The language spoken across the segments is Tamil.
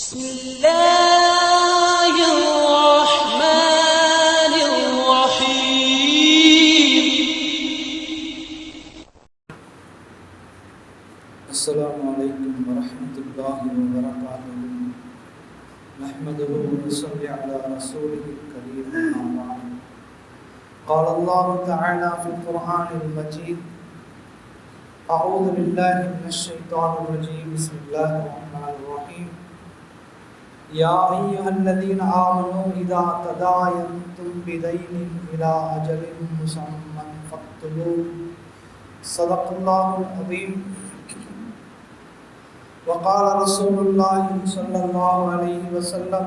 بسم الله الرحمن الرحيم. السلام عليكم ورحمة الله وبركاته. نحمده ونصلي على رسوله الكريم أما بعد. قال الله تعالى في القرآن المجيد أعوذ بالله من الشيطان الرجيم. بسم الله الرحمن يا أيها الذين آمنوا إذا تداينتم بدين إلى أجل مسمى فاكتبوه صدق الله العظيم. وقال رسول الله صلى الله عليه وسلم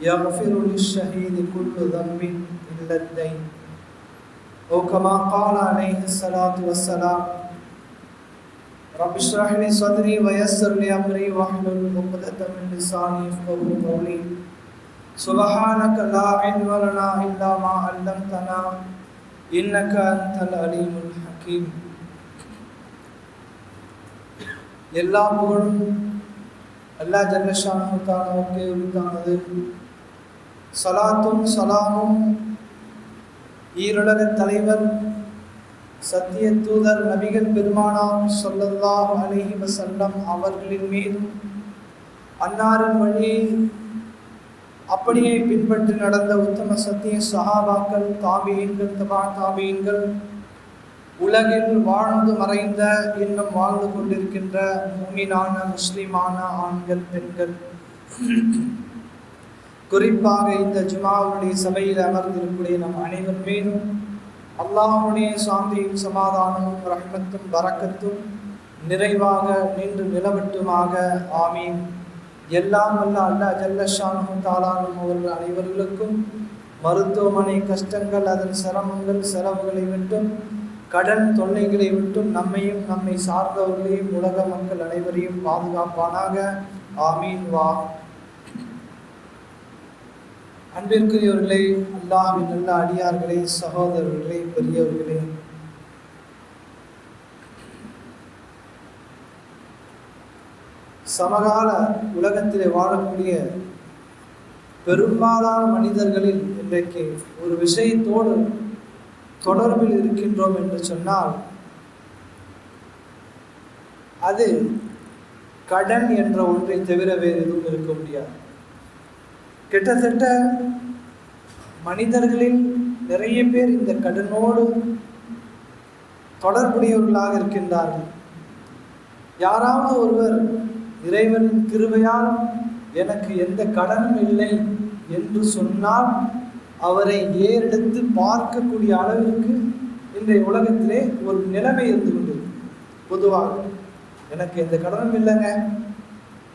يغفر للشهيد كل ذنب إلا الدين. أو كما قال عليه الصلاة والسلام رب اشرح لي صدري ويسر لي أمري واحلل عقدة من لساني يفقهوا قولي سبحانك لا علم لنا إلا ما علمتنا إنك أنت العليم الحكيم எல்லா புகழும் அல்லா ஜல்லஷானு தானோக்கே உரித்தானது சலாத்தும் சலாமும் ஈருலக தலைவர் சத்திய தூதர் நபிகள் பெருமானாம் சொல்லல்லாஹ் அலஹி வசல்லம் அவர்களின் மீதும் அன்னாரின் வழி அப்படியே பின்பற்றி நடந்த உத்தம சத்திய சஹாபாக்கள் தாபியங்கள் தபா தாபியங்கள் உலகில் வாழ்ந்து மறைந்த இன்னும் வாழ்ந்து கொண்டிருக்கின்ற மூமினான முஸ்லிமான ஆண்கள் பெண்கள். குறிப்பாக இந்த ஜுமாவுடைய சபையில் அமர்ந்திருக்கக்கூடிய நம் அனைவர் மீதும் அல்லாஹுடைய சாந்தியும் சமாதானமும் ரஹ்மத்தும் வரக்கத்தும் நிறைவாக நின்று நிலவட்டுமாக. ஆமீன். எல்லாம் வல்ல அல்ல ஜல்லஷானும் தாளானும் அவர்கள் அனைவர்களுக்கும் மருத்துவமனை கஷ்டங்கள் அதன் சிரமங்கள் செலவுகளை விட்டும் கடன் தொல்லைகளை விட்டும் நம்மையும் நம்மை சார்ந்தவர்களையும் உலக மக்கள் அனைவரையும் பாதுகாப்பானாக. ஆமீன் வா. அன்பிற்குரியவர்களே அல்லாஹின் நல்ல அடியார்களே சகோதரர்களே பெரியவர்களே. சமகால உலகத்திலே வாழக்கூடிய பெரும்பாலான மனிதர்களில் இன்றைக்கு ஒரு விஷயத்தோடு தொடர்பில் இருக்கின்றோம் என்று சொன்னால் அது கடன் என்ற ஒன்றை தவிர வேறு எதுவும் இருக்க முடியாது. கிட்டத்தட்ட மனிதர்களில் நிறைய பேர் இந்த கடனோடு தொடர்புடையவர்களாக இருக்கின்றார்கள். யாராவது ஒருவர் இறைவனின் கிருபையால் எனக்கு எந்த கடனும் இல்லை என்று சொன்னால் அவரை ஏறெடுத்து பார்க்கக்கூடிய அளவிற்கு இன்றைய உலகத்திலே ஒரு நிலைமை இருந்து கொண்டிருக்கு பொதுவாக எனக்கு எந்த கடனும் இல்லைங்க.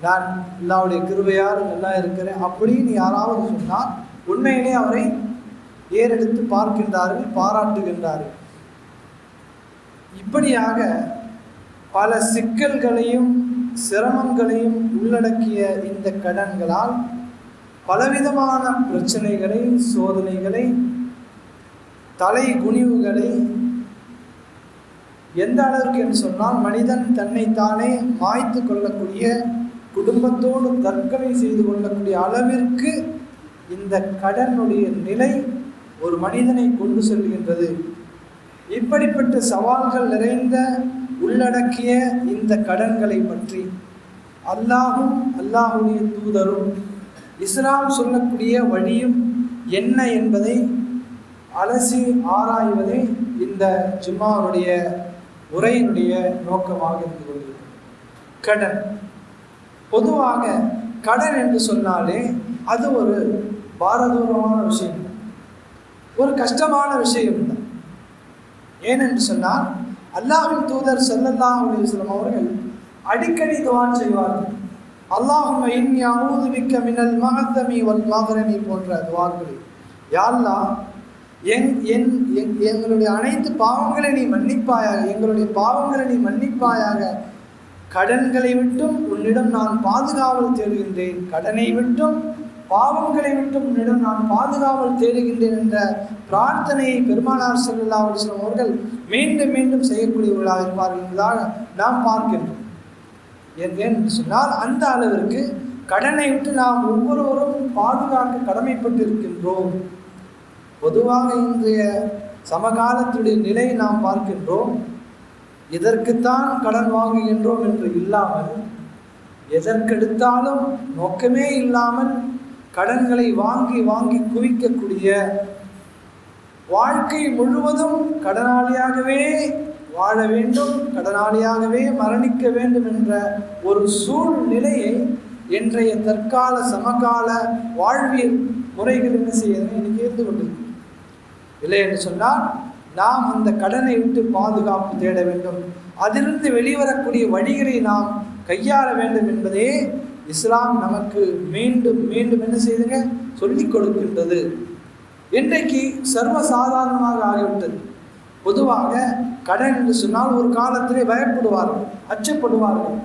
நான் எல்லாவுடைய கிருபையால் நல்லா இருக்கிறேன் அப்படின்னு யாராவது சொன்னால் உண்மையிலே அவரை ஏறெடுத்து பார்க்கின்றார்கள் பாராட்டுகின்றார்கள். இப்படியாக பல சிக்கல்களையும் சிரமங்களையும் உள்ளடக்கிய இந்த கடன்களால் பலவிதமான பிரச்சனைகளை சோதனைகளை தலை குனிவுகளை எந்த அளவிற்கு என்று சொன்னால் மனிதன் தன்னைத்தானே மாய்த்து கொள்ளக்கூடிய குடும்பத்தோடு தற்கொலை செய்து கொள்ளக்கூடிய அளவிற்கு இந்த கடனுடைய நிலை ஒரு மனிதனை கொண்டு செல்கின்றது. இப்படிப்பட்ட சவால்கள் நிறைந்த உள்ளடக்கிய இந்த கடன்களை பற்றி அல்லாஹும் அல்லாஹுடைய தூதரும் இஸ்லாம் சொல்லக்கூடிய வழியும் என்ன என்பதை அலசி ஆராய்வதே இந்த ஜும்மாவுடைய உரையினுடைய நோக்கமாக இருந்து கொள்கிறது கடன். பொதுவாக கடன் என்று சொன்னாலே அது ஒரு பாரதூரமான விஷயம் ஒரு கஷ்டமான விஷயம் தான் ஏனென்று சொன்னால் அல்லாஹின் தூதர் செல்லல்லாஹ் அலிஸ்லாம் அவர்கள் அடிக்கடி துவான் செய்வார்கள் அல்லாஹும் இன்னி அமுதுபிக்க மினல் மகத்தமி வல் மகரணி போன்ற துவாக்களில். யாழ்லா எங் என் எங்களுடைய அனைத்து பாவங்களை நீ மன்னிப்பாயாக எங்களுடைய பாவங்களை நீ மன்னிப்பாயாக கடன்களை விட்டும் உன்னிடம் நான் பாதுகாவல் தேடுகின்றேன். கடனை விட்டும் பாவங்களை விட்டும் உன்னிடம் நான் பாதுகாவல் தேடுகின்றேன் என்ற பிரார்த்தனையை பெருமானார் செல்லா அலிஸ்லாம் அவர்கள் மீண்டும் மீண்டும் செய்யக்கூடியவர்களாக இருப்பார்கள் என்பதாக நாம் பார்க்கின்றோம். ஏன் சொன்னால் அந்த அளவிற்கு கடனை விட்டு நாம் ஒவ்வொருவரும் பாதுகாக்க கடமைப்பட்டிருக்கின்றோம். பொதுவாக இன்றைய சமகாலத்துடைய நிலை நாம் பார்க்கின்றோம். இதற்குத்தான் கடன் வாங்குகின்றோம் என்று இல்லாமல் எதற்கெடுத்தாலும் நோக்கமே இல்லாமல் கடன்களை வாங்கி வாங்கி குவிக்கக்கூடிய வாழ்க்கை முழுவதும் கடனாளியாகவே வாழ வேண்டும் கடனாளியாகவே மரணிக்க வேண்டும் என்ற ஒரு சூழ்நிலையை இன்றைய தற்கால சமகால வாழ்வியல் முறைகள் என்ன செய்யணும் இன்னைக்கு இருந்து கொண்டிருக்கு இல்லை என்று சொன்னால் நாம் அந்த கடனை விட்டு பாதுகாப்பு தேட வேண்டும். அதிலிருந்து வெளிவரக்கூடிய வழிகளை நாம் கையாள வேண்டும் என்பதே இஸ்லாம் நமக்கு மீண்டும் மீண்டும் என்ன செய்துங்க? சொல்லிக் கொடுக்கின்றது. இன்றைக்கு சர்வசாதாரணமாக ஆகிவிட்டது. பொதுவாக கடன் என்று சொன்னால் ஒரு காலத்திலே பயப்படுவார்கள் அச்சப்படுவார்கள்.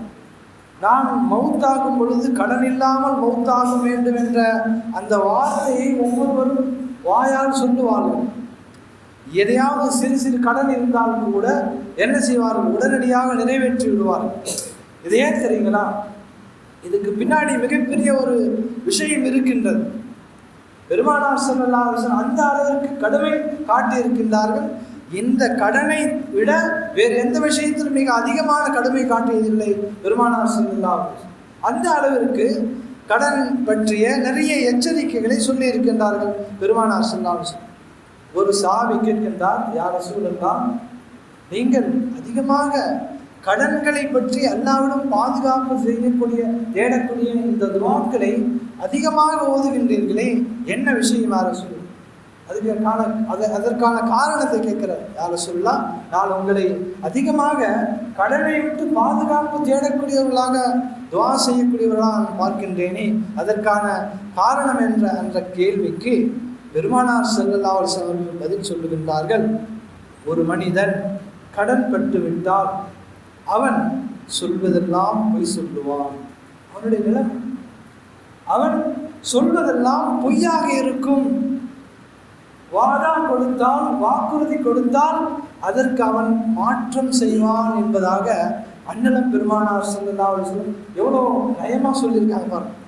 நான் மௌத்தாகும் பொழுது கடன் இல்லாமல் மௌத்தாக வேண்டும் என்ற அந்த வார்த்தையை ஒவ்வொருவரும் வாயால் சொல்லுவார்கள். எதையாவது சிறு சிறு கடன் இருந்தாலும் கூட என்ன செய்வார்கள்? உடனடியாக நிறைவேற்றி விடுவார்கள். இது ஏன் தெரியுங்களா? இதுக்கு பின்னாடி மிகப்பெரிய ஒரு விஷயம் இருக்கின்றது. பெருமானார் ஸல்லல்லாஹு அந்த அளவிற்கு கடுமை காட்டியிருக்கின்றார்கள். இந்த கடனை விட வேறு எந்த விஷயத்திலும் மிக அதிகமான கடுமை காட்டியதில்லை பெருமானார் ஸல்லல்லாஹு அந்த அளவிற்கு கடன் பற்றிய நிறைய எச்சரிக்கைகளை சொல்லி இருக்கின்றார்கள் பெருமானார் செல்லாசன் ஒரு சாவி கேட்கின்றார் யார் சூழல்லாம் நீங்கள் அதிகமாக கடன்களை பற்றி அல்லாவிடம் பாதுகாப்பு செய்யக்கூடிய தேடக்கூடிய இந்த துவாக்களை அதிகமாக ஓதுகின்றீர்களே என்ன விஷயம் யார சொல்லு அதுக்கான அது அதற்கான காரணத்தை கேட்கிறார் யார சொல்லலாம் நான் உங்களை அதிகமாக கடனை விட்டு பாதுகாப்பு தேடக்கூடியவர்களாக துவா செய்யக்கூடியவர்களாக பார்க்கின்றேனே அதற்கான காரணம் என்ற அந்த கேள்விக்கு பெருமானார் செல்லல்லா அவர்கள் பதில் சொல்லுகின்றார்கள். ஒரு மனிதன் கடன் பட்டு விட்டால் அவன் சொல்வதெல்லாம் பொய் சொல்லுவான். அவனுடைய நிலம் அவன் சொல்வதெல்லாம் பொய்யாக இருக்கும். வாதா கொடுத்தால் வாக்குறுதி கொடுத்தால் அதற்கு அவன் மாற்றம் செய்வான் என்பதாக அண்ணலம் பெருமானார் செல்லல்லா அவர்கள் எவ்வளோ நயமாக சொல்லியிருக்காங்க பாருங்க.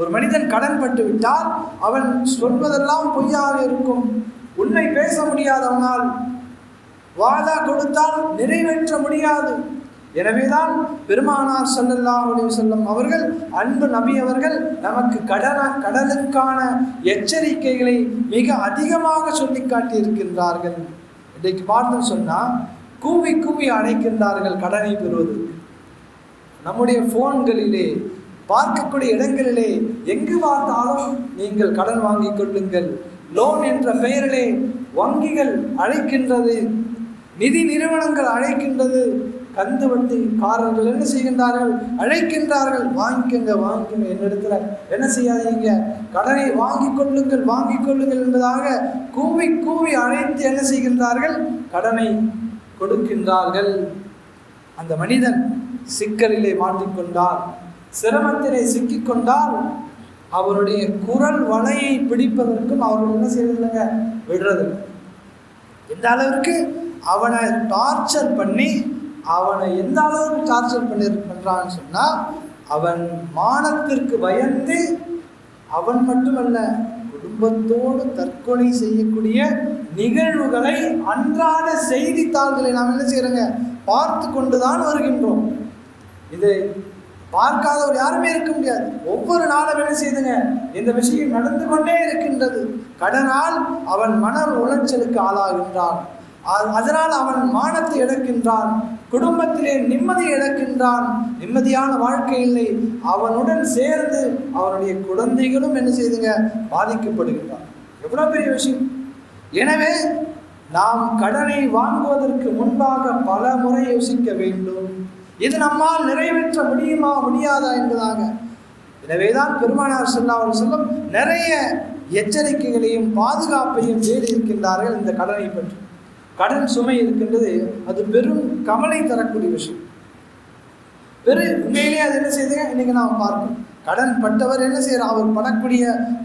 ஒரு மனிதன் கடன் பட்டு விட்டால் அவன் சொல்வதெல்லாம் பொய்யாக இருக்கும். உண்மை பேச முடியாதவனால் வாதா கொடுத்தால் நிறைவேற்ற முடியாது. எனவேதான் பெருமானார் ஸல்லல்லாஹு அலைஹி வஸல்லம் அவர்கள் அன்பு நபி அவர்கள் நமக்கு கடன கடனுக்கான எச்சரிக்கைகளை மிக அதிகமாக சொல்லி காட்டியிருக்கின்றார்கள். இன்றைக்கு பார்த்தோம் சொன்னால் கூவி கூவி அடைக்கின்றார்கள் கடனை பெறுவது நம்முடைய ஃபோன்களிலே பார்க்கக்கூடிய இடங்களிலே எங்கு பார்த்தாலும் நீங்கள் கடன் வாங்கிக் கொள்ளுங்கள். லோன் என்ற பெயரிலே வங்கிகள் அழைக்கின்றது. நிதி நிறுவனங்கள் அழைக்கின்றது. கந்து வட்டிக்காரர்கள் என்ன செய்கின்றார்கள்? அழைக்கின்றார்கள். வாங்கிக்கங்க வாங்கிக்கங்க. என்னிடத்துல என்ன செய்யாதீங்க? கடனை வாங்கிக் கொள்ளுங்கள் வாங்கிக் கொள்ளுங்கள் என்பதாக கூவி கூவி அழைத்து என்ன செய்கின்றார்கள்? கடனை கொடுக்கின்றார்கள். அந்த மனிதன் சிக்கலிலே மாட்டிக்கொண்டார் சிரமத்திலே சிக்கிக்கொண்டால் அவருடைய குரல் வலையை பிடிப்பதற்கும் அவர்கள் என்ன செய்யறதில்லைங்க விடுறது. எந்த அளவிற்கு அவனை டார்ச்சர் பண்ணி அவனை எந்த அளவுக்கு டார்ச்சர் பண்ணி பண்ணுறான்னு சொன்னால் அவன் மானத்திற்கு பயந்து அவன் மட்டுமல்ல குடும்பத்தோடு தற்கொலை செய்யக்கூடிய நிகழ்வுகளை அன்றாட செய்தித்தாள்களை நாம் என்ன செய்கிறோங்க பார்த்து கொண்டுதான் வருகின்றோம். இது பார்க்காதவர் யாருமே இருக்க முடியாது. ஒவ்வொரு நாளும் வேலை செய்துங்க. இந்த விஷயம் நடந்து கொண்டே இருக்கின்றது. கடனால் அவன் மன உளைச்சலுக்கு ஆளாகின்றான். அதனால் அவன் மானத்தை இழக்கின்றான். குடும்பத்திலே நிம்மதி இழக்கின்றான். நிம்மதியான வாழ்க்கை இல்லை. அவனுடன் சேர்ந்து அவனுடைய குழந்தைகளும் என்ன செய்துங்க? பாதிக்கப்படுகின்றான். எவ்வளோ பெரிய விஷயம். எனவே நாம் கடனை வாங்குவதற்கு முன்பாக பல முறை யோசிக்க வேண்டும். இது நம்மால் நிறைவேற்ற முடியுமா முடியாதா என்பதாக. எனவேதான் பெருமானார் ஸல்லல்லாஹு செல்லும் நிறைய எச்சரிக்கைகளையும் பாதுகாப்பையும் தேடி இருக்கின்றார்கள் இந்த கடனை பற்றி. கடன் சுமை இருக்கின்றது அது பெரும் கவலை தரக்கூடிய விஷயம். பெரு உண்மையிலேயே அது என்ன செய்யுதுங்க இன்னைக்கு நாம் பார்க்கணும். கடன் பட்டவர் என்ன செய்யறார் அவர் படக்கூடிய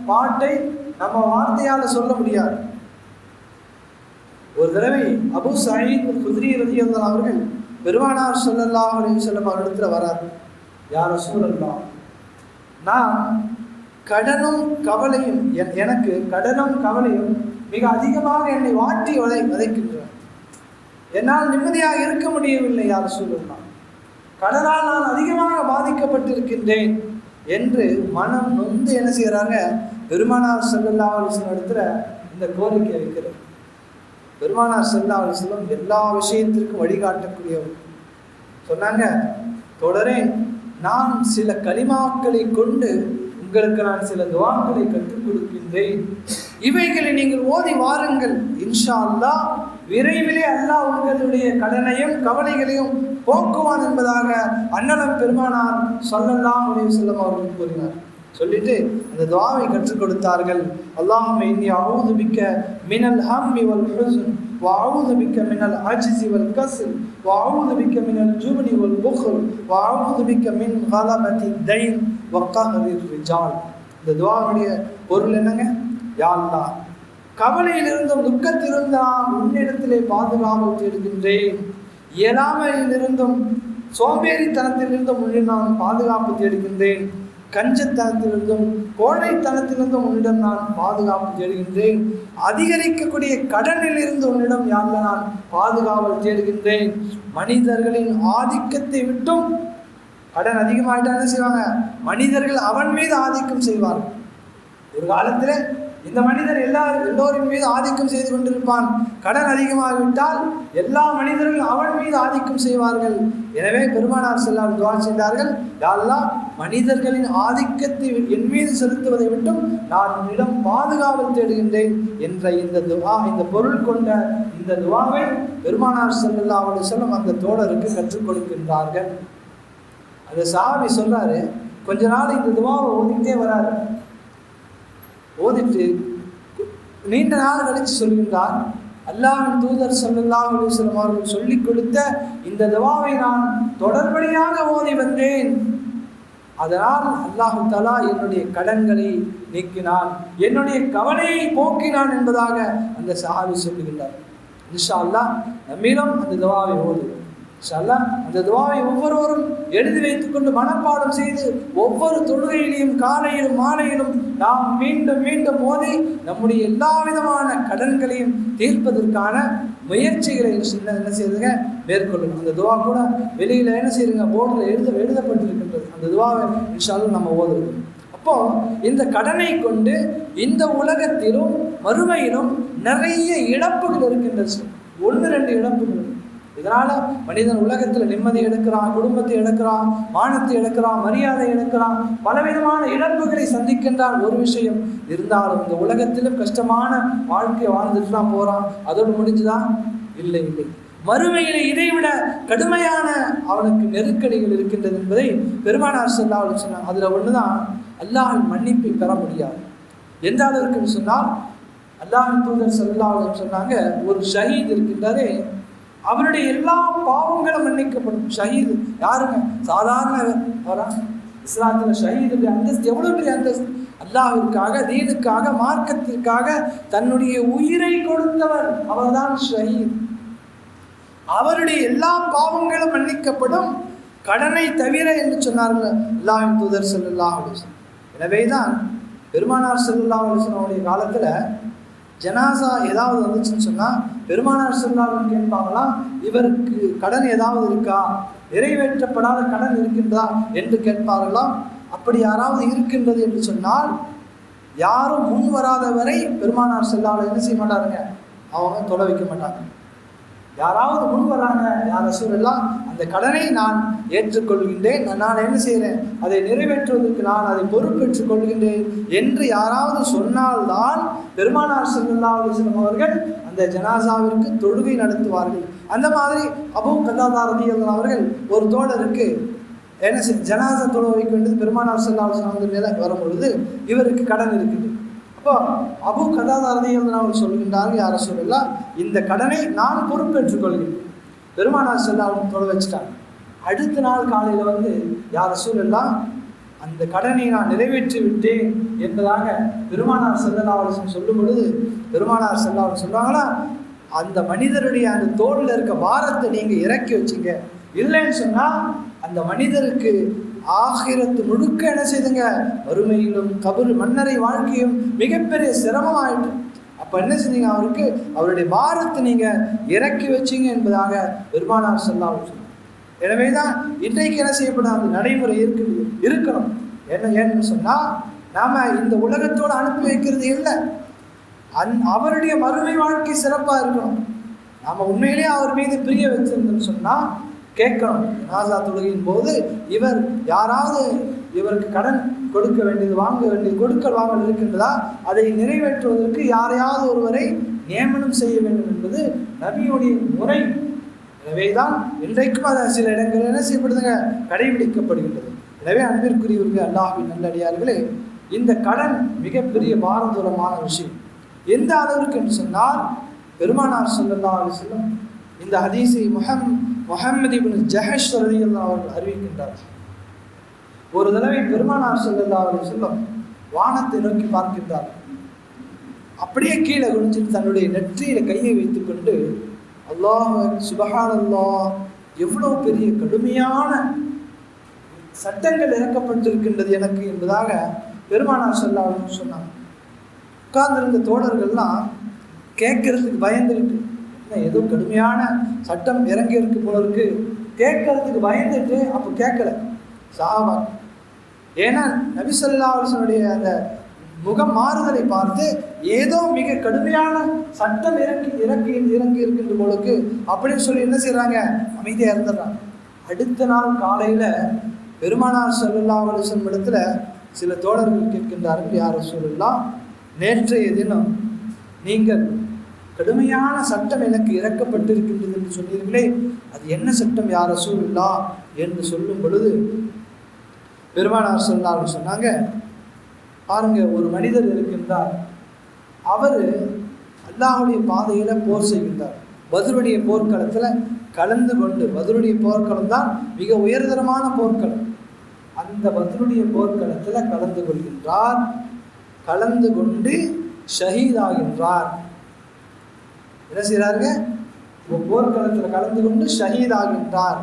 பாட்டை நம்ம வார்த்தையால் சொல்ல முடியாது. ஒரு தடவை அபு சாயித் குதிரி ரதியல்லாஹ் அவர்கள். பெருமானார் ஸல்லல்லாஹு அப்படின்னு வஸல்லம் இடத்துல வராது யார் சூழல்லாம் நான் கடனும் கவலையும் என்- எனக்கு கடனும் கவலையும் மிக அதிகமாக என்னை வாட்டி வதை வதைக்கின்றன. என்னால் நிம்மதியாக இருக்க முடியவில்லை யார் சொல்லலாம் கடனால் நான் அதிகமாக பாதிக்கப்பட்டிருக்கின்றேன் என்று மனம் நொந்து என்ன செய்கிறாங்க? பெருமானார் செல்லல்லா அப்படின்னு இடத்துல இந்த கோரிக்கை வைக்கிறேன் பெருமானார் செல்லா அலிஸ்லம் எல்லா விஷயத்திற்கும் வழிகாட்டக்கூடியவர். சொன்னாங்க தொடரே நான் சில களிமாக்களை கொண்டு உங்களுக்கு நான் சில துவாக்களை கற்றுக் கொடுக்கின்றேன். இவைகளை நீங்கள் ஓதி வாருங்கள். இன்ஷா அல்லா விரைவிலே அல்லாஹ் உங்களுடைய கடனையும் கவலைகளையும் போக்குவான் என்பதாக அண்ணலம் பெருமானார் சொல்லலாம் அப்படின்னு செல்லம் அவர்கள் கூறினார். சொல்லிட்டு அந்த துவாவை கற்றுக் கொடுத்தார்கள் அல்லாஹும்ம இன்னி அஊது பிக்க மினல் ஹம்மி வல் ஹுஸ்ன் وأعوذ بك من العجز والكسل وأعوذ بك من الجبن والبخل وأعوذ بك من غلبة الدين وقهر الرجال இந்த துவாவுடைய பொருள் என்னங்க யா அல்லாஹ் கவலையிலிருந்தும் துக்கத்திலிருந்தும் உன்னிடத்திலே பாதுகாவல் தேடுகின்றேன் இயலாமையிலிருந்தும் சோம்பேறித்தனத்திலிருந்தும் உன்னிடம் நான் பாதுகாப்பு தேடுகின்றேன் கஞ்சத்தனத்திலிருந்தும் கோழைத்தனத்திலிருந்தும் உன்னிடம் நான் பாதுகாப்பு தேடுகின்றேன். அதிகரிக்கக்கூடிய கடனிலிருந்து உன்னிடம் யாரில் நான் பாதுகாவல் தேடுகின்றேன். மனிதர்களின் ஆதிக்கத்தை விட்டும் கடன் அதிகமாயிட்டா செய்வாங்க? மனிதர்கள் அவன் மீது ஆதிக்கம் செய்வார்கள். ஒரு காலத்தில் இந்த மனிதர் எல்லா எல்லோரின் மீது ஆதிக்கம் செய்து கொண்டிருப்பான். கடன் அதிகமாகிவிட்டால் எல்லா மனிதர்களும் அவன் மீது ஆதிக்கம் செய்வார்கள். எனவே பெருமானார் செல்லால் துவா செய்தார்கள். யாரெல்லாம் மனிதர்களின் ஆதிக்கத்தை என் மீது செலுத்துவதை விட்டும் நான் உன்னிடம் பாதுகாவல் தேடுகின்றேன் என்ற இந்த துவா இந்த பொருள் கொண்ட இந்த துவாவை பெருமானார் செல்லல்லா அவருடைய செல்லும் அந்த தோழருக்கு கற்றுக் கொடுக்கின்றார்கள். அந்த சாமி சொல்றாரு கொஞ்ச நாள் இந்த துவாவை ஓதிக்கிட்டே வராரு. ஓதிட்டு நீண்ட நாள் கழித்து சொல்கின்றார். அல்லாவின் தூதர் ஸல்லல்லாஹு அலைஹி அவர்கள் சொல்லிக் கொடுத்த இந்த துவாவை நான் தொடர்படியாக ஓதி வந்தேன். அதனால் அல்லாஹு தலா என்னுடைய கடன்களை நீக்கினான். என்னுடைய கவலையை போக்கினான் என்பதாக அந்த சஹாபி சொல்லுகின்றார். இன்ஷா அல்லாஹ் நம்மிடம் அந்த துவாவை ஓதுவோம். இன்ஷா அந்த துவாவை ஒவ்வொருவரும் எழுதி வைத்துக்கொண்டு மனப்பாடம் செய்து ஒவ்வொரு தொழுகையிலையும் காலையிலும் மாலையிலும் நாம் மீண்டும் மீண்டும் மோதி நம்முடைய எல்லா விதமான கடன்களையும் தீர்ப்பதற்கான முயற்சிகளை என்ன என்ன செய்யுதுங்க மேற்கொள்ளணும் அந்த துவா கூட வெளியில் என்ன செய்யுங்க போர்டில் எழுத எழுதப்பட்டிருக்கின்றது. அந்த துவாவை இன்ஷாலும் நம்ம ஓதுவோம் அப்போ இந்த கடனை கொண்டு இந்த உலகத்திலும் மறுமையிலும் நிறைய இழப்புகள் இருக்கின்றது. ஒன்று ரெண்டு இழப்புகள். இதனால் மனிதன் உலகத்தில் நிம்மதி எடுக்கிறான் குடும்பத்தை இழக்கிறான் மானத்தை இழக்கிறான் மரியாதை இழக்கிறான் பலவிதமான இழப்புகளை சந்திக்கின்றான். ஒரு விஷயம் இருந்தாலும் இந்த உலகத்திலும் கஷ்டமான வாழ்க்கையை வாழ்ந்துட்டு தான் போகிறான் அதோடு முடிஞ்சுதான்? இல்லை இல்லை. மறுமையில இதைவிட கடுமையான அவனுக்கு நெருக்கடிகள் இருக்கின்றது என்பதை பெருமானார் சொல்லாமல் சொன்னாங்க ஒன்று தான் அல்லாஹின் மன்னிப்பை பெற முடியாது. எந்த அளவுக்குன்னு சொன்னால் அல்லாஹின் தூதர் சொல்லாமல் சொன்னாங்க ஒரு ஷஹீத் இருக்கின்றாரே அவருடைய எல்லா பாவங்களும் மன்னிக்கப்படும். ஷஹீது யாருங்க? சாதாரண அவரா இஸ்லாத்தில் ஷஹீதுடைய அந்தஸ்து எவ்வளோ பெரிய அந்தஸ்து? அல்லாவிற்காக தீனுக்காக மார்க்கத்திற்காக தன்னுடைய உயிரை கொடுத்தவர் அவர்தான் ஷஹீத். அவருடைய எல்லா பாவங்களும் மன்னிக்கப்படும். கடனை தவிர என்று சொன்னார்கள் அல்லாவின் தூதர் ஸல்லல்லாஹு அலைஹி எனவே தான் பெருமானார் ஸல்லல்லாஹு அலைஹி காலத்தில் ஜனாசா ஏதாவது வந்துச்சுன்னு சொன்னால் பெருமானார் ஸல்லல்லாஹு கேட்பாங்களா? இவருக்கு கடன் ஏதாவது இருக்கா? நிறைவேற்றப்படாத கடன் இருக்கின்றதா? என்று கேட்பார்களாம் அப்படி யாராவது இருக்கின்றது என்று சொன்னால் யாரும் முன் வராத வரை பெருமானார் செல்லாமல் என்ன செய்ய மாட்டாருங்க? அவங்க தொலை வைக்க மாட்டாங்க. யாராவது முன் வராங்க யார் ரசூலெல்லாம் அந்த கடனை நான் ஏற்றுக்கொள்கின்றேன். நான் என்ன செய்கிறேன் அதை நிறைவேற்றுவதற்கு நான் அதை பொறுப்பேற்றுக் கொள்கின்றேன் என்று யாராவது சொன்னால்தான் பெருமானார் ஸல்லல்லாஹு அலைஹி அவர்கள் அந்த ஜனாசாவிற்கு தொழுகை நடத்துவார்கள். அந்த மாதிரி அபூ கதாதாரதி அவர்கள் ஒரு தோழருக்கு என்ன செய் ஜனாசா தொழ வேண்டியது பெருமானார் ஸல்லல்லாஹு அலைஹி வஸல்லம் நிலை வரும்பொழுது இவருக்கு கடன் இருக்குது. அப்போ அபு கதாதாரதிகள் அவர் சொல்கின்றார்கள் யார சொல்லலாம் இந்த கடனை நான் பொறுப்பேற்றுக் கொள்கிறேன். பெருமானார் செல்லாலும் தொலை வச்சுட்டாங்க. அடுத்த நாள் காலையில் வந்து யார சொல்லலாம் அந்த கடனை நான் நிறைவேற்றி விட்டேன் என்பதாக பெருமானார் செல்லலாவரசன் சொல்லும் பொழுது பெருமானார் செல்லாவரசன் சொல்லுவாங்களா அந்த மனிதருடைய அந்த தோளில் இருக்க பாரத்தை நீங்கள் இறக்கி வச்சீங்க. இல்லைன்னு சொன்னால் அந்த மனிதருக்கு ஆகிரத்து முழுக்க என்ன செய்துங்க? வறுமையிலும் கபரு மன்னரை வாழ்க்கையும் மிகப்பெரிய சிரமமாயிட்டு அப்போ என்ன செஞ்சீங்க? அவருக்கு அவருடைய பாரத்தை நீங்கள் இறக்கி வச்சீங்க என்பதாக பெருமானார் சொல்லாமல் சொன்னார். எனவே தான் இன்றைக்கு என்ன செய்யப்படும் அந்த நடைமுறை இருக்கு இருக்கணும். என்ன ஏன்னு சொன்னால் நாம் இந்த உலகத்தோடு அனுப்பி வைக்கிறது இல்லை. அந் அவருடைய மறுமை வாழ்க்கை சிறப்பாக இருக்கணும். நாம் உண்மையிலேயே அவர் மீது பிரிய வச்சிருந்தோம்னு சொன்னால் கேட்கணும். நாசா தொழுகையின் போது இவர் யாராவது இவருக்கு கடன் கொடுக்க வேண்டியது வாங்க வேண்டியது கொடுக்கல் வாங்கல் இருக்கின்றதா அதை நிறைவேற்றுவதற்கு யாரையாவது ஒருவரை நியமனம் செய்ய வேண்டும் என்பது நபியுடைய முறை. எனவே தான் இன்றைக்கும் அதை சில இடங்களில் என்ன செய்யப்படுதுங்க? கடைபிடிக்கப்படுகின்றது. எனவே அன்பிற்குரியவர்கள் அல்லாஹின் நல்லடியார்களே இந்த கடன் மிகப்பெரிய பாரதூரமான விஷயம். எந்த அளவிற்கு என்று சொன்னால் பெருமானார் ஸல்லல்லாஹு செல்லும் இந்த ஹதீஸை முகம் முகமது இபின் ஜஹஷ் ரலியல்லா அவர்கள் அறிவிக்கின்றார். ஒரு தடவை பெருமானார் செல்லல்லா அவர்கள் வஸல்லம் வானத்தை நோக்கி பார்க்கின்றார். அப்படியே கீழே குனிஞ்சிட்டு தன்னுடைய நெற்றியில கையை வைத்துக்கொண்டு அல்லாஹ் சுபஹான் அல்லாஹ் எவ்வளவு பெரிய கடுமையான சட்டங்கள் இறக்கப்பட்டிருக்கின்றது எனக்கு என்பதாக பெருமானார் சொல்லான்னு சொன்னாங்க உட்கார்ந்திருந்த தோழர்கள்லாம் கேட்கறதுக்கு பயந்துருக்கு ஏதோ கடுமையான சட்டம் இறங்கி இருக்கு போல இருக்கு. கேட்கறதுக்கு பயந்துட்டு அப்போ கேட்கல. சாவா ஏன்னா நபிசல்லா அலிசனுடைய அந்த முகம் மாறுதலை பார்த்து ஏதோ மிக கடுமையான சட்டம் இறக்கி இறக்கி இறங்கி இருக்கின்ற போலுக்கு அப்படின்னு சொல்லி என்ன செய்கிறாங்க அமைதியாக இருந்துடுறாங்க. அடுத்த நாள் காலையில பெருமானார் சல்லல்லா அலிசன் இடத்துல சில தோழர்கள் கேட்கின்றார்கள் யார் சொல்லலாம் நேற்றைய தினம் நீங்கள் கடுமையான சட்டம் எனக்கு இறக்கப்பட்டிருக்கின்றது என்று சொன்னீர்களே அது என்ன சட்டம் யார் ரசூலுல்லா என்று சொல்லும் பொழுது பெருமானார் சொன்னார்கள் சொன்னாங்க. பாருங்க ஒரு மனிதர் இருக்கின்றார். அவர் அல்லாஹுடைய பாதையில போர் செய்கின்றார். பதுருடைய போர்க்களத்தில் கலந்து கொண்டு பதுருடைய போர்க்களம் தான் மிக உயர்தரமான போர்க்களம். அந்த பத்ருடைய போர்க்களத்தில் கலந்து கொள்கின்றார். கலந்து கொண்டு ஷஹீதாகின்றார். என்ன செய்கிறாருங்க? போர்க்களத்தில் கலந்து கொண்டு ஷஹீதாகின்றார்.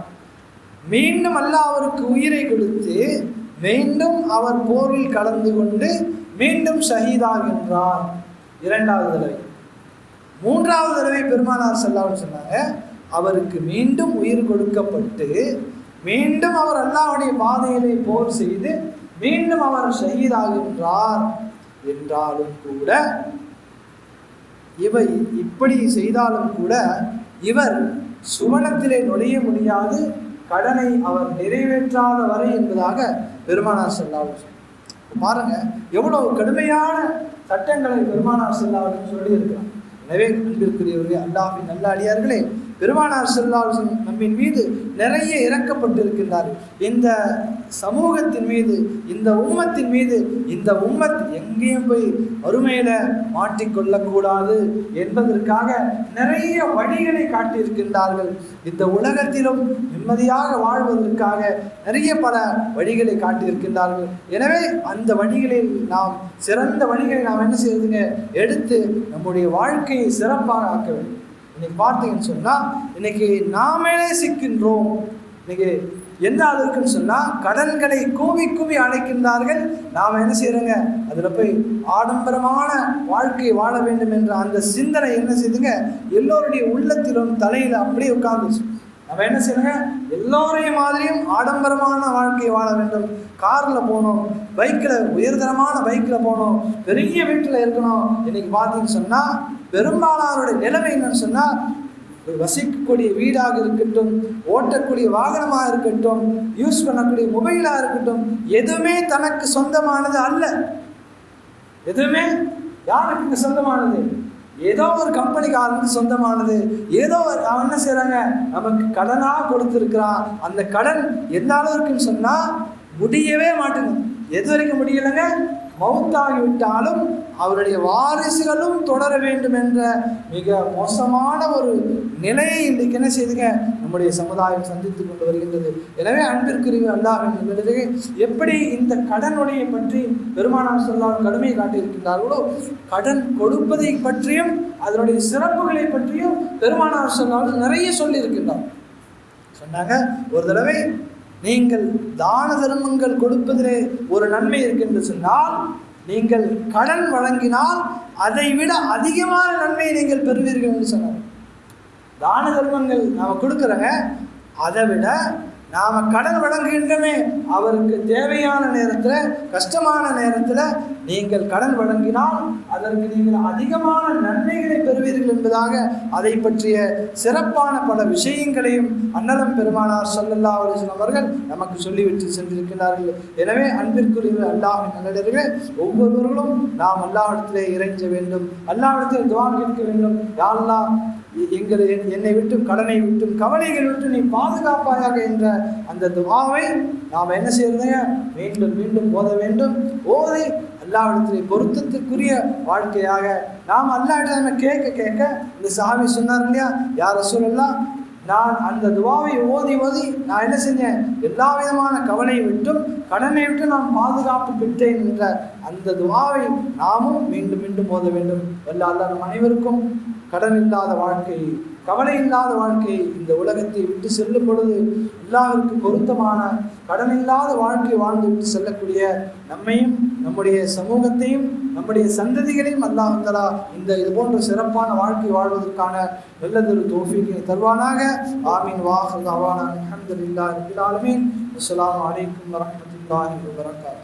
மீண்டும் அல்லாஹ் அவருக்கு உயிரை கொடுத்து மீண்டும் அவர் போரில் கலந்து கொண்டு மீண்டும் ஷஹீதாகின்றார். இரண்டாவது தடவை. மூன்றாவது தடவை பெருமானார் செல்லாமல் சொன்னாங்க அவருக்கு மீண்டும் உயிர் கொடுக்கப்பட்டு மீண்டும் அவர் அல்லாவுடைய பாதையிலே போர் செய்து மீண்டும் அவர் ஷஹீதாகின்றார். என்றாலும் கூட இவை இப்படி செய்தாலும் கூட இவர் சுவனத்திலே நுழைய முடியாது கடனை அவர் நிறைவேற்றாத வரை என்பதாக பெருமானார் செல்லாவும் பாருங்க எவ்வளவு கடுமையான சட்டங்களை பெருமானார் செல்லாவும் சொல்லி இருக்கிறார் எனவே அன்பிற்குரியவர்களே அல்லாஹின் நல்ல அடியார்களே பெருமானார் செல்லால் நம்மின் மீது நிறைய இறக்கப்பட்டிருக்கின்றார் இந்த சமூகத்தின் மீது இந்த உம்மத்தின் மீது இந்த உம்மத் எங்கேயும் போய் வறுமையில மாட்டிக்கொள்ளக்கூடாது என்பதற்காக நிறைய வழிகளை காட்டியிருக்கின்றார்கள். இந்த உலகத்திலும் நிம்மதியாக வாழ்வதற்காக நிறைய பல வழிகளை காட்டியிருக்கின்றார்கள். எனவே அந்த வழிகளில் நாம் சிறந்த வழிகளை நாம் என்ன செய்யுதுங்க எடுத்து நம்முடைய வாழ்க்கையை சிறப்பாக ஆக்க வேண்டும். இன்னைக்கு பார்த்தீங்கன்னு சொன்னால் இன்னைக்கு நாமே சிக்கின்றோம். இன்னைக்கு எந்த அளவுக்குன்னு சொன்னால் கடன்களை கூவி கூவி அடைக்கின்றார்கள் நாம் என்ன செய்கிறோங்க அதில் போய் ஆடம்பரமான வாழ்க்கையை வாழ வேண்டும் என்ற அந்த சிந்தனை என்ன செய்யுதுங்க எல்லோருடைய உள்ளத்திலும் தலையில் அப்படியே உட்கார்ந்துச்சு. நம்ம என்ன செய்யணுங்க? எல்லோரையும் மாதிரியும் ஆடம்பரமான வாழ்க்கையை வாழ வேண்டும். காரில் போகணும் பைக்கில் உயர்தரமான பைக்கில் போகணும் பெரிய வீட்டில் இருக்கணும். இன்னைக்கு பார்த்தீங்கன்னு சொன்னால் பெரும்பாலானோட நிலைமை என்னன்னு சொன்னால் வசிக்கக்கூடிய வீடாக இருக்கட்டும் ஓட்டக்கூடிய வாகனமாக இருக்கட்டும் யூஸ் பண்ணக்கூடிய மொபைலாக இருக்கட்டும் எதுவுமே தனக்கு சொந்தமானது அல்ல. எதுவுமே யாருக்கு சொந்தமானது? ஏதோ ஒரு கம்பெனிக்காரனுக்கு சொந்தமானது. ஏதோ ஒரு அவன் என்ன செய்கிறாங்க நமக்கு கடனாக கொடுத்துருக்குறான். அந்த கடன் எந்த அளவுக்குன்னு சொன்னால் முடியவே மாட்டேங்குது எது வரைக்கும் முடியலைங்க? மௌத்தாகிவிட்டாலும் அவருடைய வாரிசுகளும் தொடர வேண்டும் என்ற மிக மோசமான ஒரு நிலையை இன்றைக்கு என்ன செய்துங்க? நம்முடைய சமுதாயம் சந்தித்து கொண்டு வருகின்றது. எனவே அன்பிற்குரிய அல்லாஹ் எப்படி இந்த கடனுடைய பற்றி பெருமானார் சொல்லால் கடுமையை காட்டியிருக்கின்றார்களோ கடன் கொடுப்பதை பற்றியும் அதனுடைய சிறப்புகளை பற்றியும் பெருமானார் சொல்லால் நிறைய சொல்லியிருக்கின்றார். சொன்னாங்க ஒரு தடவை நீங்கள் தான தர்மங்கள் கொடுப்பதிலே ஒரு நன்மை இருக்கின்ற சொன்னால் நீங்கள் கடன் வழங்கினால் அதை விட அதிகமான நன்மையை நீங்கள் பெறுவீர்கள் என்று சொன்னார். தான தர்மங்கள் நாம் கொடுக்குறோங்க அதை விட நாம் கடன் வழங்குகின்றமே. அவருக்கு தேவையான நேரத்தில் கஷ்டமான நேரத்தில் நீங்கள் கடன் வழங்கினால் அதற்கு நீங்கள் அதிகமான நன்மைகளை பெறுவீர்கள் என்பதாக அதை பற்றிய சிறப்பான பல விஷயங்களையும் அன்னலம் பெருமானார் சொல்லல்லா அலிஸ்லாம் அவர்கள் நமக்கு சொல்லிவிட்டு சென்றிருக்கிறார்கள் எனவே அன்பிற்குரிய அல்லாஹின் நல்லடர்களே ஒவ்வொருவர்களும் நாம் அல்லாஹிடத்திலே இறைஞ்ச வேண்டும். அல்லாஹிடத்தில் துவான் கேட்க வேண்டும். யாரெல்லாம் எங்களை என்னை விட்டும் கடனை விட்டும் கவலைகள் விட்டு நீ பாதுகாப்பாயாக என்ற அந்த துவாவை நாம் என்ன செய்யறதுங்க? மீண்டும் மீண்டும் ஓத வேண்டும். ஓதி அல்லாவிடத்திலே பொருத்தத்துக்குரிய வாழ்க்கையாக நாம் அல்லாவிடம் கேட்க கேட்க இந்த சாமி சொன்னார் இல்லையா? யார் சொல்லலாம் நான் அந்த துவாவை ஓதி ஓதி நான் என்ன செஞ்சேன்? எல்லா விதமான கவலையை விட்டும் கடனை விட்டு நான் பாதுகாப்பு பெற்றேன் என்ற அந்த துவாவை நாமும் மீண்டும் மீண்டும் ஓத வேண்டும். எல்லா அல்லாத அனைவருக்கும் கடன் இல்லாத வாழ்க்கை கவலை இல்லாத வாழ்க்கை இந்த உலகத்தை விட்டு செல்லும் பொழுது எல்லாருக்கும் பொருத்தமான கடன் இல்லாத வாழ்க்கை வாழ்ந்து விட்டு செல்லக்கூடிய நம்மையும் நம்முடைய சமூகத்தையும் நம்முடைய சந்ததிகளையும் அல்லாஹலா இந்த இது போன்ற சிறப்பான வாழ்க்கை வாழ்வதற்கான நல்லதொரு தோஃபிக்கை தருவானாக. ஆமீன். வாஹ் அவானா அஹமதுல்லா ரபில் ஆலமீன். அஸ்ஸலாமு அலைக்கும் வரஹ்மத்துல்லாஹி வபரகாத்துஹு